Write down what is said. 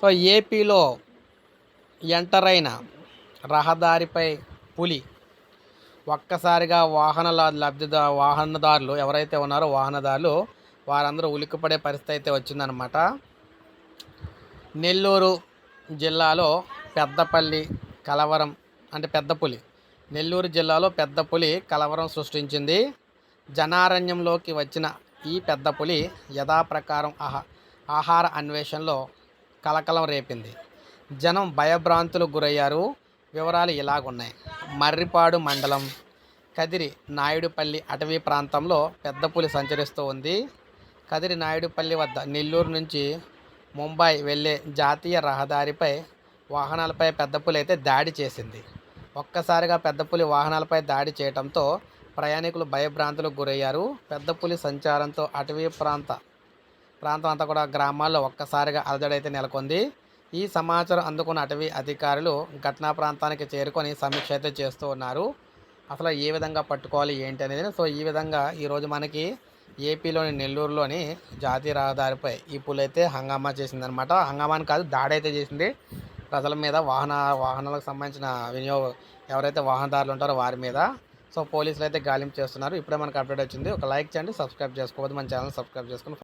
So ఏపీలో enter అయిన రహదారిపై పులి ఒక్కసారిగా వాహన లబ్ధిదా వాహనదారులు ఎవరైతే ఉన్నారో వాహనదారులు వారందరూ ఉలిక్కిపడే పరిస్థితి అయితే వచ్చిందనమాట నెల్లూరు జిల్లాలో పెద్దపల్లి కలవరం అంటే పెద్ద పులి. నెల్లూరు జిల్లాలో పెద్ద పులి కలవరం సృష్టించింది. జనారణ్యంలోకి వచ్చిన ఈ పెద్ద పులి యథాప్రకారం ఆహా ఆహార అన్వేషణలో కలకలం రేపింది. జనం భయభ్రాంతులకు గురయ్యారు. వివరాలు ఇలాగున్నాయి. మర్రిపాడు మండలం కదిరి నాయుడుపల్లి అటవీ ప్రాంతంలో పెద్ద పులి సంచరిస్తూ ఉంది. కదిరి నాయుడుపల్లి వద్ద నెల్లూరు నుంచి ముంబై వెళ్ళే జాతీయ రహదారిపై వాహనాలపై పెద్ద పులి అయితే దాడి చేసింది. ఒక్కసారిగా పెద్ద పులి వాహనాలపై దాడి చేయడంతో ప్రయాణికులు భయభ్రాంతులకు గురయ్యారు. పెద్ద పులి సంచారంతో అటవీ ప్రాంత ప్రాంతం అంతా కూడా గ్రామాల్లో ఒక్కసారిగా అలజడైతే నెలకొంది. ఈ సమాచారం అందుకున్న అటవీ అధికారులు ఘటనా ప్రాంతానికి చేరుకొని సమీక్ష అయితే చేస్తూ ఉన్నారు. అసలు ఏ విధంగా పట్టుకోవాలి ఏంటి అనేది? సో ఈ విధంగా ఈరోజు మనకి ఏపీలోని నెల్లూరులోని జాతీయ రహదారిపై ఈ పులైతే అయితే హంగామా చేసిందనమాట హంగామాని కాదు దాడైతే చేసింది. ప్రజల మీద వాహన వాహనాలకు సంబంధించిన వినియోగ ఎవరైతే వాహనదారులు ఉంటారో వారి మీద. సో పోలీసులు అయితే గాలింపు చేస్తున్నారు. ఇప్పుడే మనకు అప్డేట్ వచ్చింది. ఒక లైక్ చేయండి సబ్స్క్రైబ్ చేసుకోవద్దు. మన ఛానల్ సబ్స్క్రైబ్ చేసుకుని